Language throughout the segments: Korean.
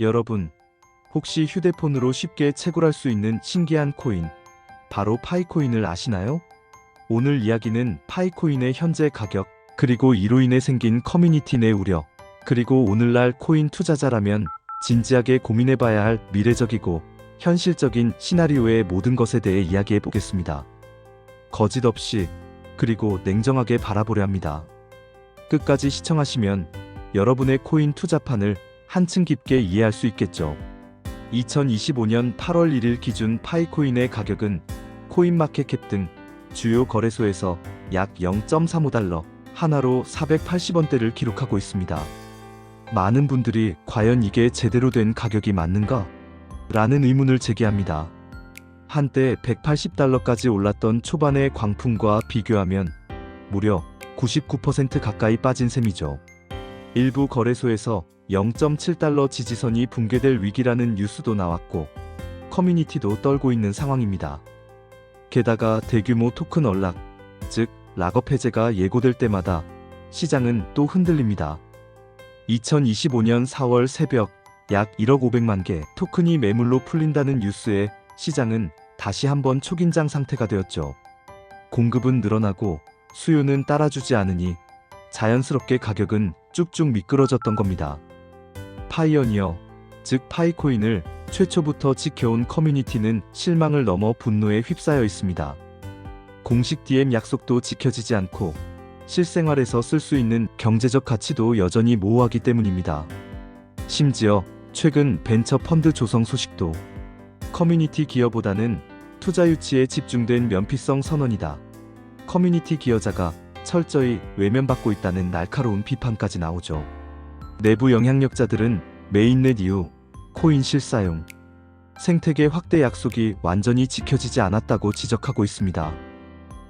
여러분, 혹시 휴대폰으로 쉽게 채굴할 수 있는 신기한 코인, 바로 파이코인을 아시나요? 오늘 이야기는 파이코인의 현재 가격, 그리고 이로 인해 생긴 커뮤니티 내 우려, 그리고 오늘날 코인 투자자라면 진지하게 고민해봐야 할 미래적이고 현실적인 시나리오의 모든 것에 대해 이야기해 보겠습니다. 거짓 없이, 그리고 냉정하게 바라보려 합니다. 끝까지 시청하시면 여러분의 코인 투자판을 한층 깊게 이해할 수 있겠죠. 2025년 8월 1일 기준 파이코인의 가격은 코인마켓캡 등 주요 거래소에서 약 0.35달러, 하나로 480원대를 기록하고 있습니다. 많은 분들이 과연 이게 제대로 된 가격이 맞는가? 라는 의문을 제기합니다. 한때 180달러까지 올랐던 초반의 광풍과 비교하면 무려 99% 가까이 빠진 셈이죠. 일부 거래소에서 0.7달러 지지선이 붕괴될 위기라는 뉴스도 나왔고 커뮤니티도 떨고 있는 상황입니다. 게다가 대규모 토큰 언락, 즉 락업 해제가 예고될 때마다 시장은 또 흔들립니다. 2025년 4월 새벽 약 1억 500만 개 토큰이 매물로 풀린다는 뉴스에 시장은 다시 한번 초긴장 상태가 되었죠. 공급은 늘어나고 수요는 따라주지 않으니 자연스럽게 가격은 쭉쭉 미끄러졌던 겁니다. 파이어니어, 즉 파이코인을 최초부터 지켜온 커뮤니티는 실망을 넘어 분노에 휩싸여 있습니다. 공식 DM 약속도 지켜지지 않고 실생활에서 쓸 수 있는 경제적 가치도 여전히 모호하기 때문입니다. 심지어 최근 벤처 펀드 조성 소식도 커뮤니티 기여보다는 투자 유치에 집중된 면피성 선언이다. 커뮤니티 기여자가 철저히 외면받고 있다는 날카로운 비판까지 나오죠. 내부 영향력자들은 메인넷 이후 코인 실사용, 생태계 확대 약속이 완전히 지켜지지 않았다고 지적하고 있습니다.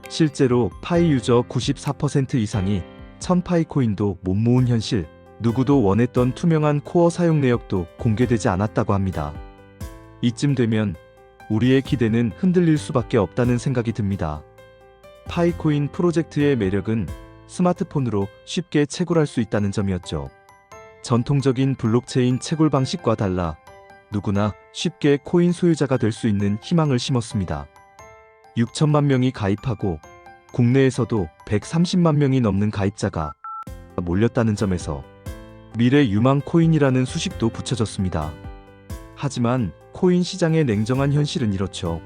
실제로 파이 유저 94% 이상이 1000파이 코인도 못 모은 현실, 누구도 원했던 투명한 코어 사용 내역도 공개되지 않았다고 합니다. 이쯤 되면 우리의 기대는 흔들릴 수밖에 없다는 생각이 듭니다. 파이코인 프로젝트의 매력은 스마트폰으로 쉽게 채굴할 수 있다는 점이었죠. 전통적인 블록체인 채굴 방식과 달라 누구나 쉽게 코인 소유자가 될 수 있는 희망을 심었습니다. 6천만 명이 가입하고 국내에서도 130만 명이 넘는 가입자가 몰렸다는 점에서 미래 유망 코인이라는 수식도 붙여졌습니다. 하지만 코인 시장의 냉정한 현실은 이렇죠.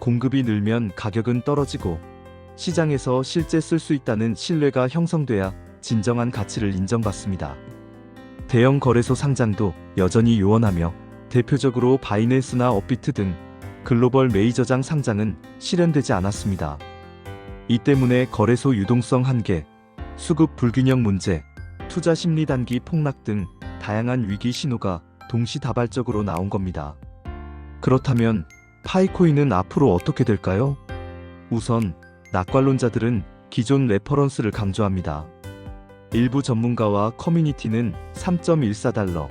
공급이 늘면 가격은 떨어지고 시장에서 실제 쓸 수 있다는 신뢰가 형성돼야 진정한 가치를 인정받습니다. 대형 거래소 상장도 여전히 요원하며 대표적으로 바이낸스나 업비트 등 글로벌 메이저장 상장은 실현되지 않았습니다. 이 때문에 거래소 유동성 한계, 수급 불균형 문제, 투자 심리 단기 폭락 등 다양한 위기 신호가 동시다발적으로 나온 겁니다. 그렇다면 파이코인은 앞으로 어떻게 될까요? 우선 낙관론자들은 기존 레퍼런스를 강조합니다. 일부 전문가와 커뮤니티는 3.14달러,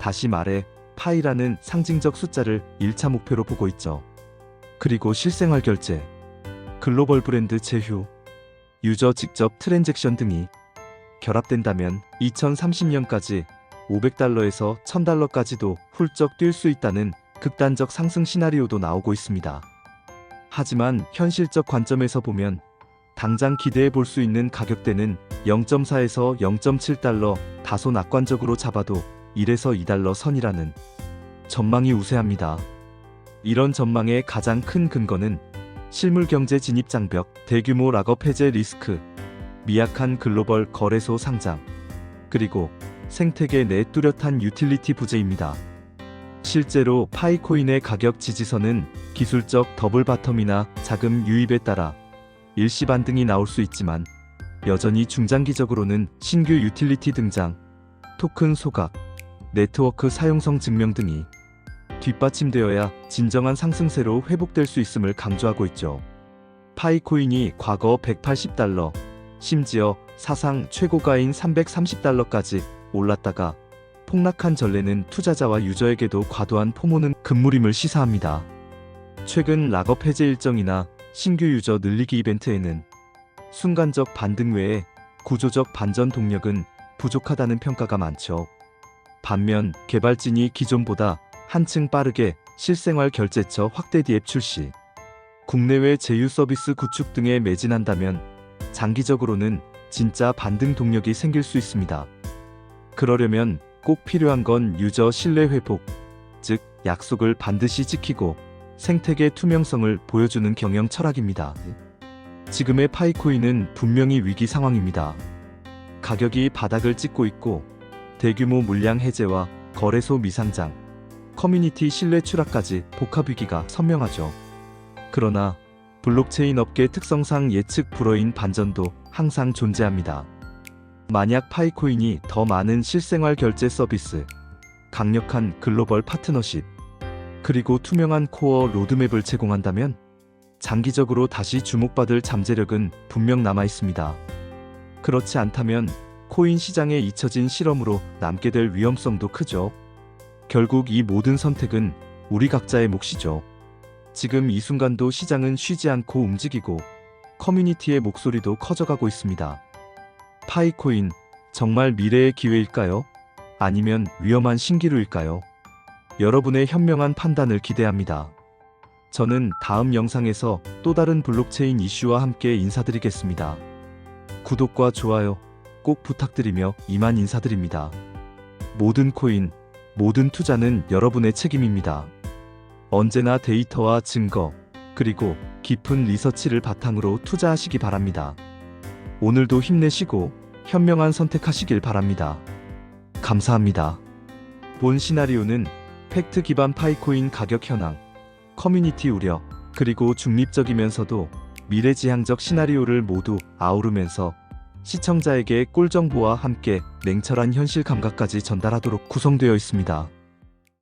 다시 말해 파이라는 상징적 숫자를 1차 목표로 보고 있죠. 그리고 실생활 결제, 글로벌 브랜드 제휴, 유저 직접 트랜잭션 등이 결합된다면 2030년까지 500달러에서 1000달러까지도 훌쩍 뛸 수 있다는 극단적 상승 시나리오도 나오고 있습니다. 하지만 현실적 관점에서 보면 당장 기대해 볼 수 있는 가격대는 0.4에서 0.7달러 다소 낙관적으로 잡아도 1에서 2달러 선이라는 전망이 우세합니다. 이런 전망의 가장 큰 근거는 실물 경제 진입 장벽, 대규모 락업 해제 리스크, 미약한 글로벌 거래소 상장, 그리고 생태계 내 뚜렷한 유틸리티 부재입니다. 실제로 파이코인의 가격 지지선은 기술적 더블 바텀이나 자금 유입에 따라 일시 반등이 나올 수 있지만 여전히 중장기적으로는 신규 유틸리티 등장, 토큰 소각, 네트워크 사용성 증명 등이 뒷받침되어야 진정한 상승세로 회복될 수 있음을 강조하고 있죠. 파이코인이 과거 180달러, 심지어 사상 최고가인 330달러까지 올랐다가 폭락한 전례는 투자자와 유저에게도 과도한 포모는 금물임을 시사합니다. 최근 락업 해제 일정이나 신규 유저 늘리기 이벤트에는 순간적 반등 외에 구조적 반전 동력은 부족하다는 평가가 많죠. 반면 개발진이 기존보다 한층 빠르게 실생활 결제처 확대 앱 출시, 국내외 제휴 서비스 구축 등에 매진한다면 장기적으로는 진짜 반등 동력이 생길 수 있습니다. 그러려면 꼭 필요한 건 유저 신뢰 회복, 즉 약속을 반드시 지키고 생태계 투명성을 보여주는 경영 철학입니다. 지금의 파이코인은 분명히 위기 상황입니다. 가격이 바닥을 찍고 있고 대규모 물량 해제와 거래소 미상장, 커뮤니티 신뢰 추락까지 복합 위기가 선명하죠. 그러나 블록체인 업계 특성상 예측 불허인 반전도 항상 존재합니다. 만약 파이코인이 더 많은 실생활 결제 서비스, 강력한 글로벌 파트너십, 그리고 투명한 코어 로드맵을 제공한다면 장기적으로 다시 주목받을 잠재력은 분명 남아 있습니다. 그렇지 않다면 코인 시장에 잊혀진 실험으로 남게 될 위험성도 크죠. 결국 이 모든 선택은 우리 각자의 몫이죠. 지금 이 순간도 시장은 쉬지 않고 움직이고 커뮤니티의 목소리도 커져가고 있습니다. 파이코인, 정말 미래의 기회일까요? 아니면 위험한 신기루일까요? 여러분의 현명한 판단을 기대합니다. 저는 다음 영상에서 또 다른 블록체인 이슈와 함께 인사드리겠습니다. 구독과 좋아요 꼭 부탁드리며 이만 인사드립니다. 모든 코인, 모든 투자는 여러분의 책임입니다. 언제나 데이터와 증거, 그리고 깊은 리서치를 바탕으로 투자하시기 바랍니다. 오늘도 힘내시고 현명한 선택하시길 바랍니다. 감사합니다. 본 시나리오는 팩트 기반 파이코인 가격 현황, 커뮤니티 우려, 그리고 중립적이면서도 미래지향적 시나리오를 모두 아우르면서 시청자에게 꿀 정보와 함께 냉철한 현실 감각까지 전달하도록 구성되어 있습니다.